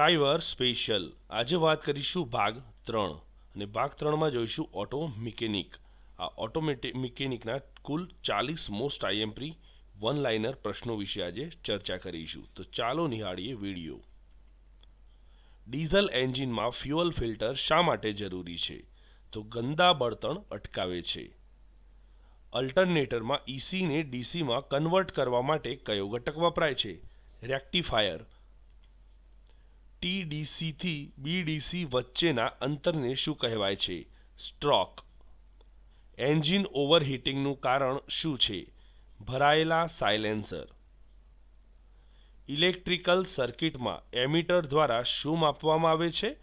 Driver special. આજે વાત કરીશું ભાગ ત્રણ અને ભાગ ત્રણમાં જોઈશું ઓટો મિકેનિક. આ ઓટોમેટિક મિકેનિકના કુલ ચાલીસ મોસ્ટ આઈએમપી વન લાઇનર પ્રશ્નો વિશે આજે ચર્ચા કરીશું. તો ચાલો નિહાળીએ વીડિયો. ડીઝલ એન્જિનમાં ફ્યુઅલ ફિલ્ટર શા માટે જરૂરી છે? તો ગંદા બળતણ અટકાવે છે. અલ્ટરનેટરમાં ઇસીને ડીસીમાં કન્વર્ટ કરવા માટે કયો ઘટક વપરાય છે? રેક્ટિફાયર. ટીડીસીથી બીડીસી વચ્ચેના અંતરને શું કહેવાય છે? સ્ટ્રોક. એન્જિન ઓવરહીટિંગનું કારણ શું છે? ભરાયેલા સાયલેન્સર. ઇલેક્ટ્રિકલ સર્કિટમાં એમીટર દ્વારા શું માપવામાં આવે છે?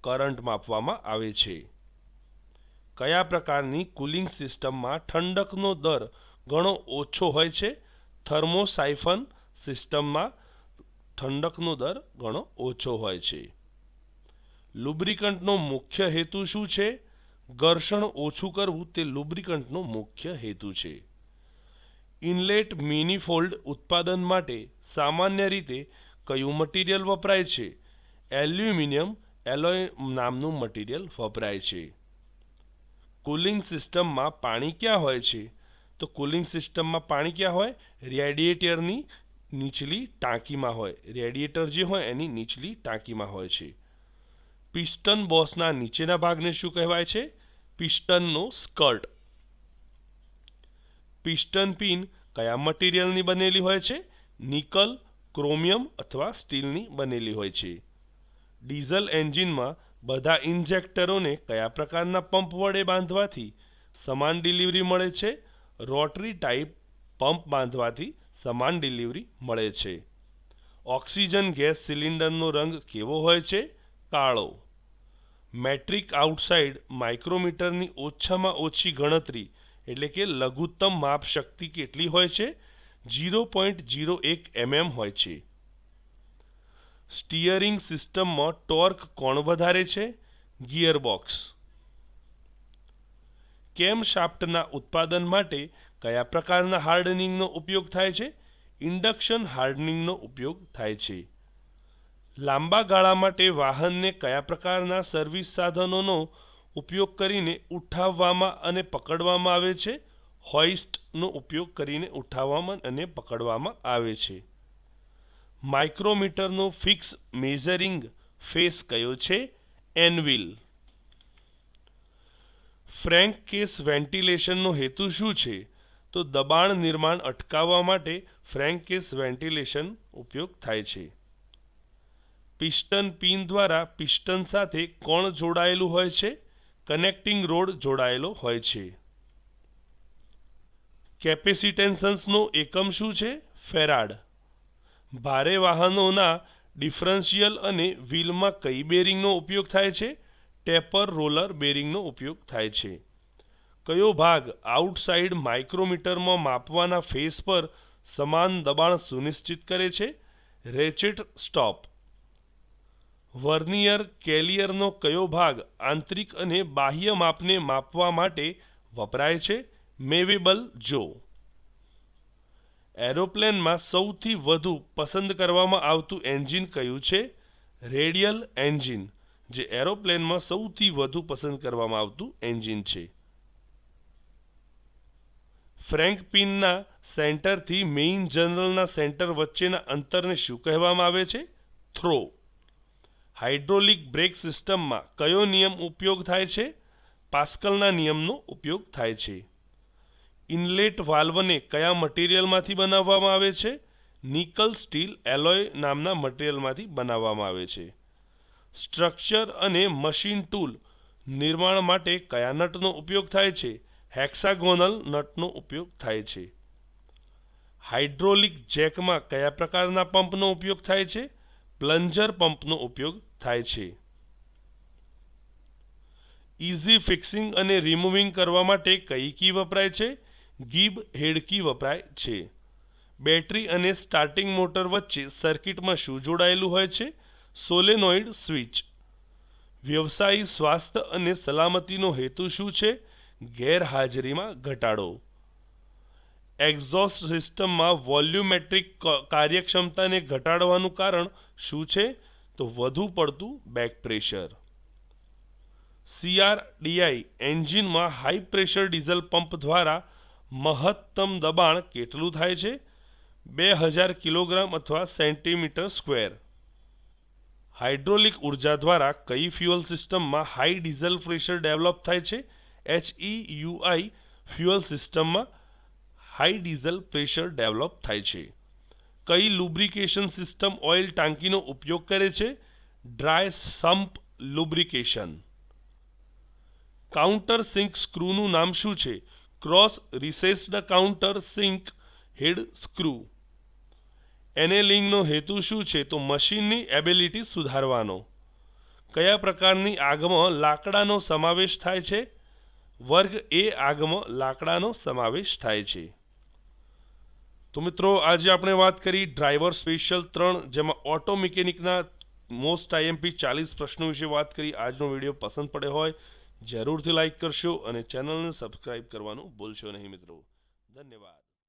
કરંટ માપવામાં આવે છે. કયા પ્રકારની કુલિંગ સિસ્ટમમાં ઠંડકનો દર ઘણો ઓછો હોય છે? થર્મોસાઇફન સિસ્ટમમાં ઠંડકનો દર ઘણો ઓછો હોય છે. લુબ્રિકન્ટનો મુખ્ય હેતુ શું છે? ઘર્ષણ ઓછું કરવું તે લુબ્રિકન્ટનો મુખ્ય હેતુ છે. ઇનલેટ મિનિફોલ્ડ ઉત્પાદન માટે સામાન્ય રીતે કયું મટીરિયલ વપરાય છે? એલ્યુમિનિયમ એલોય નામનું મટીરિયલ વપરાય છે. કુલિંગ સિસ્ટમમાં પાણી ક્યાં હોય છે? તો કુલિંગ સિસ્ટમમાં પાણી ક્યાં હોય? રેડિએટરની નીચલી ટાંકીમાં હોય. રેડિએટર જે હોય એની નીચલી ટાંકીમાં હોય છે. પિસ્ટન બોસના નીચેના ભાગને શું કહેવાય છે? પિસ્ટનનો સ્કર્ટ. પિસ્ટન પિન કયા મટીરિયલની બનેલી હોય છે? નિકલ, ક્રોમિયમ અથવા સ્ટીલની બનેલી હોય છે. ડીઝલ એન્જિનમાં બધા ઇન્જેક્ટરોને કયા પ્રકારના પંપ વડે બાંધવાથી સમાન ડિલિવરી મળે છે? રોટરી ટાઈપ પંપ બાંધવાથી સમાન ડિલિવરી મળે છે. ઓક્સિજન ગેસ સિલિન્ડરનો રંગ કેવો હોય છે? કાળો. મેટ્રિક આઉટસાઇડ માઇક્રોમીટરની ઓછામાં ઓછી ગણતરી એટલે કે લઘુત્તમ માપ શક્તિ કેટલી હોય છે? જીરો પોઈન્ટ જીરો એક એમએમ હોય છે. સ્ટિયરિંગ સિસ્ટમમાં ટોર્ક કોણ વધારે છે? ગિયરબોક્સ. કેમ શાફ્ટના ઉત્પાદન માટે કયા પ્રકારના હાર્ડનિંગનો ઉપયોગ થાય છે? ઇન્ડક્શન હાર્ડનિંગનો ઉપયોગ થાય છે. લાંબા ગાળા માટે વાહનને કયા પ્રકારના સર્વિસ સાધનોનો ઉપયોગ કરીને ઉઠાવવામાં અને પકડવામાં આવે છે? હોઇસ્ટનો ઉપયોગ કરીને ઉઠાવવામાં અને પકડવામાં આવે છે. માઇક્રોમીટરનો ફિક્સ મેઝરિંગ ફેસ કયો છે? એનવિલ. ફ્રેન્ક કેસ વેન્ટિલેશનનો હેતુ શું છે? તો દબાણ નિર્માણ અટકાવવા માટે ફ્રેન્કકેસ વેન્ટિલેશન ઉપયોગ થાય છે. પિસ્ટન પિન દ્વારા પિસ્ટન સાથે કોણ જોડાયેલું હોય છે? કનેક્ટિંગ રોડ જોડાયેલો હોય છે. કેપેસિટેન્સન્સનો એકમ શું છે? ફેરાડ. ભારે વાહનોના ડિફરન્શિયલ અને વ્હીલમાં કઈ બેરિંગનો ઉપયોગ થાય છે? ટેપર રોલર બેરિંગનો ઉપયોગ થાય છે. કયો ભાગ આઉટસાઇડ માઇક્રોમીટરમાં માપવાના ફેસ પર સમાન દબાણ સુનિશ્ચિત કરે છે? Ratchet stop. વર્નિયર કેલિયરનો કયો ભાગ આંતરિક અને બાહ્ય માપને માપવા માટે વપરાય છે? મેવેબલ જો. એરોપ્લેનમાં સૌથી વધુ પસંદ કરવામાં આવતું એન્જિન કયું છે? રેડિયલ એન્જિન, જે એરોપ્લેનમાં સૌથી વધુ પસંદ કરવામાં આવતું એન્જિન છે. ફ્રેન્ક પિનના સેન્ટરથી મેઇન જનરલના સેન્ટર વચ્ચેના અંતરને શું કહેવામાં આવે છે? થ્રો. હાઇડ્રોલિક બ્રેક સિસ્ટમમાં કયો નિયમ ઉપયોગ થાય છે? પાસ્કલના નિયમનો ઉપયોગ થાય છે. ઇનલેટ વાલ્વને કયા મટીરિયલમાંથી બનાવવામાં આવે છે? નિકલ સ્ટીલ એલોય નામના મટીરિયલમાંથી બનાવવામાં આવે છે. સ્ટ્રક્ચર અને મશીન ટૂલ નિર્માણ માટે કયા નટનો ઉપયોગ થાય છે? હેક્સાગોનલ નટનો ઉપયોગ થાય છે. હાઇડ્રોલિક જેકમાં કયા પ્રકારના પંપનો ઉપયોગ થાય છે? પ્લન્જર પંપનો ઉપયોગ થાય છે. ઇઝી ફિક્સિંગ અને રિમૂવિંગ કરવા માટે કઈ કી વપરાય છે? ગીબ હેડ કી વપરાય છે. બેટરી અને સ્ટાર્ટિંગ મોટર વચ્ચે સર્કિટમાં શું જોડાયેલું હોય છે? Solenoid switch. વ્યવસાયી સ્વાસ્થ્ય અને સલામતીનો હેતુ શું છે? ગેરહાજરીમાં ઘટાડો. એક્ઝોસ્ટ સિસ્ટમમાં વોલ્યુમેટ્રિક કાર્યક્ષમતાને ઘટાડવાનું કારણ શું છે? તો વધુ પડતું બેક પ્રેશર. સીઆરડીઆઈ એન્જિનમાં હાઈ પ્રેશર ડીઝલ પંપ દ્વારા મહત્તમ દબાણ કેટલું થાય છે? બે હજાર કિલોગ્રામ અથવા સેન્ટીમીટર સ્ક્વેર. હાઇડ્રોલિક ઊર્જા દ્વારા કઈ ફ્યુઅલ સિસ્ટમમાં હાઈ ડીઝલ પ્રેશર ડેવલપ થાય છે? એચઈયુઆઈ ફ્યુઅલ સિસ્ટમમાં હાઈ ડીઝલ પ્રેશર ડેવલપ થાય છે. કઈ લુબ્રિકેશન સિસ્ટમ ઓઇલ ટાંકીનો ઉપયોગ કરે છે? Dry sump lubrication counter sink સ્ક્રૂનું નામ શું છે? Cross recessed counter sink head screw એનેલિંગનો હેતુ શું છે? તો મશીનની એબિલિટી સુધારવાનો. કયા પ્રકારની આગમાં લાકડાનો સમાવેશ થાય છે? વર્ગ એ આગમાં લાકડાનો સમાવેશ થાય છે. તો મિત્રો, આજે આપણે વાત કરી ડ્રાઈવર સ્પેશિયલ ત્રણ, જેમાં ઓટો મિકેનિકના મોસ્ટ આઈએમપી ચાલીસ પ્રશ્નો વિશે વાત કરી. આજનો વીડિયો પસંદ પડ્યો હોય, જરૂરથી લાઇક કરશો અને ચેનલને સબસ્ક્રાઈબ કરવાનું ભૂલશો નહીં મિત્રો. ધન્યવાદ.